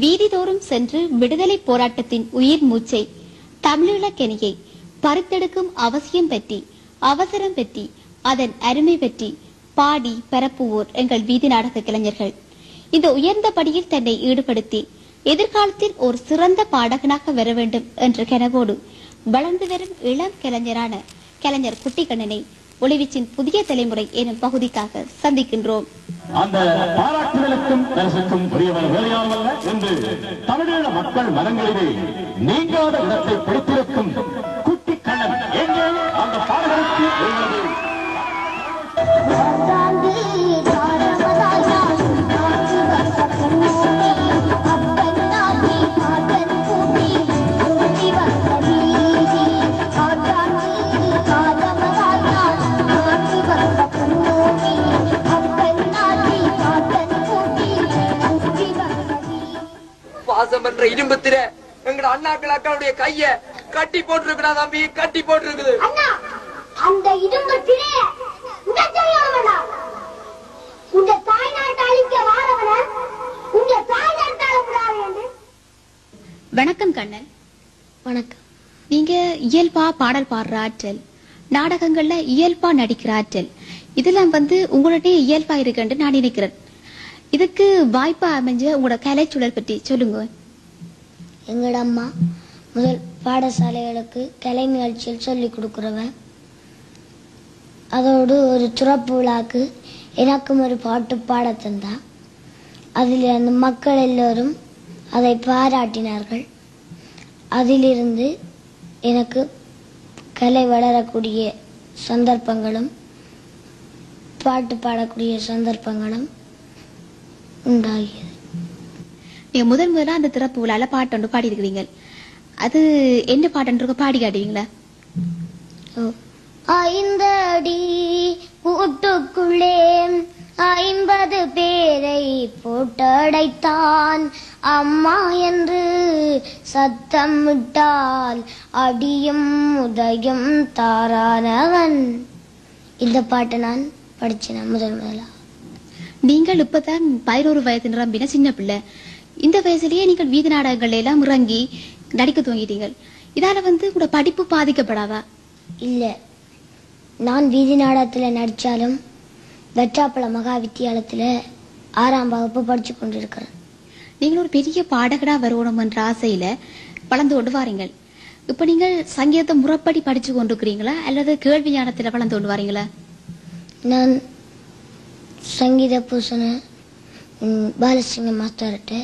வீதிதோறும் சென்று விடுதலை போராட்டத்தின் உயிர் மூச்சை தமிழீழக்கெனியை பருத்தெடுக்கும் அவசியம் பற்றி அவசரம் பற்றி அதன் அருமை பற்றி பாடி பரப்புவோர் எங்கள் வீதி நாடக கலைஞர்கள். இந்த உயர்ந்த படியில் தன்னை ஈடுபடுத்தி எதிர்காலத்தில் ஒரு சிறந்த பாடகனாக வர வேண்டும் என்ற கனவோடு வளர்ந்து வரும் இளம் கலைஞரான கலைஞர் குட்டிக்கண்ணனை ஒளிவீச்சின் புதிய தலைமுறை எனும் பகுதிக்காக சந்திக்கின்றோம். அந்த பாராட்டுதலுக்கும் அரசுக்கும் உரியவர் வேலையாளல்ல என்று தமிழீழ மக்கள் மனங்களிலே நீங்காத இடத்தை பிடித்திருக்கும் குட்டி கண்ணன் எங்கே? அந்த பாடலுக்கு பாசம் என்ற இரும்பு திரை எங்கட அண்ணாக்கள் அக்காவுடைய கைய கட்டி போட்டிருக்குடா தம்பி கட்டி போட்டிருக்குது. அண்ணா அந்த இரும்பு திரைய உடைச்சவனா உங்க தாய் நாட்டை அழிக்க வாழவன உங்க தாய் நாட்டால விடாது வணக்கம் கண்ணன். வணக்கம். நீங்க இயல்பா பாடல் பாடுற ஆற்றல் நாடகங்கள்ல இயல்பா நடிக்கிற ஆற்றல் இதெல்லாம் வந்து உங்களுடைய இயல்பா இருக்குன்னு நான் நினைக்கிறேன். இதுக்கு வாய்ப்பா அமைஞ்ச உங்களோட கலைச்சூழல் பற்றி சொல்லுங்க. எங்களோட அம்மா முதல் பாடசாலைகளுக்கு கலை நிகழ்ச்சியில் சொல்லிக் கொடுக்குறவன் அதோடு ஒரு துறப்பு விழாக்கு எனக்கும் ஒரு பாட்டு பாட தந்தா. அதில் அந்த மக்கள் எல்லோரும் அதை பாராட்டினார்கள். அதிலிருந்து எனக்கு கலை வளரக்கூடிய சந்தர்ப்பங்களும் பாட்டு பாடக்கூடிய சந்தர்ப்பங்களும் உண்டாகியது. நீங்க முதல் முதல்ல அந்த திறப்பு விழால பாட்டு ஒன்று பாடி இருக்கிறீங்க அது என்ன பாட்டுன்றத பாடி காட்டுவீங்களா? ஐந்தடி கூட்டுக்குள்ளே ஐம்பது பேரை போட்டடைத்தான். அம்மா என்று சத்தம் விட்டால் அடியும் உதயம் தாரானவன். இந்த பாட்டை நான் படிச்சேன் முதல் முதலா. நீங்கள் இப்பதான் பதினோரு வயது நிரம்பின சின்ன பிள்ளை. இந்த வயசுலயே நீங்கள் வீதி நாடகங்கள்ல எல்லாம் இறங்கி நடிக்க துவங்கிட்டீங்க இதால வந்து உங்களோட படிப்பு பாதிக்கப்படாதா? இல்லை. நான் வீதி நாடகத்தில் நடித்தாலும் வெற்றாப்பள மகா வித்தியாலயத்தில் ஆறாம் வகுப்பு படித்து கொண்டிருக்கிறேன். நீங்கள் ஒரு பெரிய பாடகனா வரணும் என்ற ஆசையில வளர்ந்து கொண்டு வாரீங்கள். இப்ப நீங்கள் சங்கீதத்தை முறைப்படி படிச்சு கொண்டிருக்கிறீங்களா? அல்லது கேள்வி ஞானத்துல வளர்ந்து கொண்டு வாரீங்களா? நான் சங்கீத பூசண பாலசிங்க மாஸ்டர்கிட்ட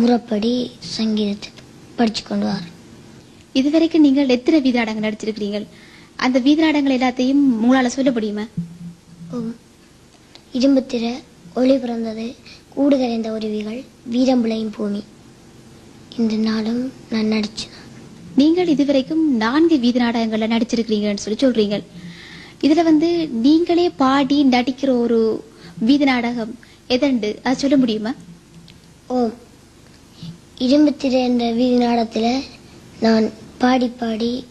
முறைப்படி சங்கீதத்தை படித்து கொண்டு வரேன் இதுவரைக்கும் நீங்கள் எத்தனை வீதி நாடகங்கள் நடிச்சிருக்கிறீர்கள்? அந்த வீதி நாடகங்கள் எல்லாத்தையும் உங்களால சொல்ல முடியுமா? ஓம். இரும்புத்திர ஒளி பிறந்தது கூடு கரைந்த உருவிகள் வீரம்புளையும் பூமி. இந்த நாளும் நான் நடிச்சேன். நீங்கள் இதுவரைக்கும் நான்கு வீதி நாடகங்கள்ல நடிச்சிருக்கிறீங்கன்னு சொல்லி சொல்றீங்க இதுல வந்து நீங்களே பாடி நடிக்கிற ஒரு வீதி நாடகம் எதண்டு? அது சொல்ல முடியுமா? ஓம் இரும்புத்திர என்ற வீதி நாடகத்தில் நான் பாடி பாடி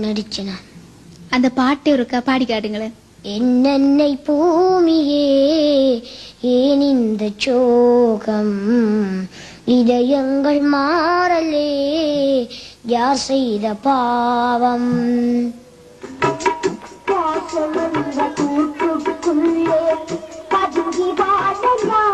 நடிச்சேன். நான் அந்த பாட்டை ஒருக்கா பாடி காட்டுங்களேன். என்னென்னை பூமியே ஏன் இந்த சோகம்? இதயங்கள் மாறலே யார் செய்த பாவம்? பாசமந்த கூட்டுக்குள்ளே பதுங்கி வாழலாமா.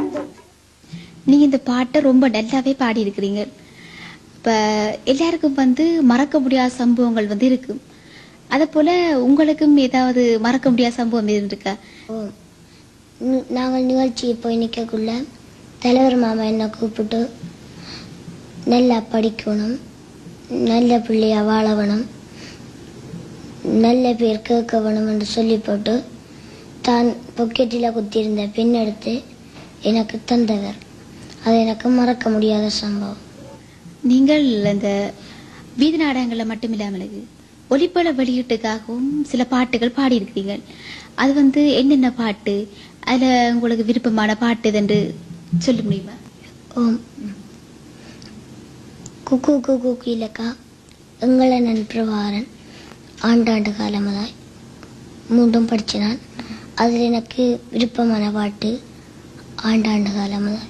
பாட்டை ரொம்ப நல்லாவே பாடி இருக்கிறீங்க இப்ப எல்லாருக்கும் வந்து மறக்க முடியாத சம்பவங்கள் வந்து இருக்கு. அதே போல உங்களுக்கும் ஏதாவது மறக்க முடியாத சம்பவம் இருக்கா நாங்கள் நிகழ்ச்சிக்கு போய் நிற்கக்குள்ள தலைவர் மாமா என்னை கூப்பிட்டு நல்லா படிக்கணும் நல்ல பிள்ளையா வாழவணும் நல்ல பேர் கேட்க வேணும் என்று சொல்லி போட்டு தான் பொக்கெட்டில் குத்தியிருந்த பெண் எடுத்து எனக்கு தந்தவர். அது எனக்கு மறக்க முடியாத சம்பவம். நீங்கள் இந்த வீதி நாடகங்கள்ல மட்டும் இல்லாமல் ஒளிப்பட வெளியீட்டுக்காகவும் சில பாட்டுகள் பாடியிருக்கிறீங்க அது வந்து என்னென்ன பாட்டு? அதுல உங்களுக்கு விருப்பமான பாட்டு என்று சொல்ல முடியுமா? ஓம். குக்கு குக்கு கீழக்கா எங்களனன் பிரபாரன் ஆண்டாண்டு காலமதாய். மூன்றும் படிச்சினான். அதில் எனக்கு விருப்பமான பாட்டு ஆண்டாண்டு காலமதாய்.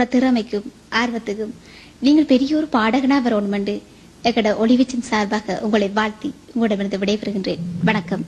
உங்களோட திறமைக்கும் ஆர்வத்துக்கும் நீங்கள் பெரிய ஒரு பாடகனா வரணும் எங்கட ஒளிவீச்சின் சார்பாக உங்களை வாழ்த்தி உங்களிடமிருந்து விடைபெறுகின்றேன். வணக்கம்.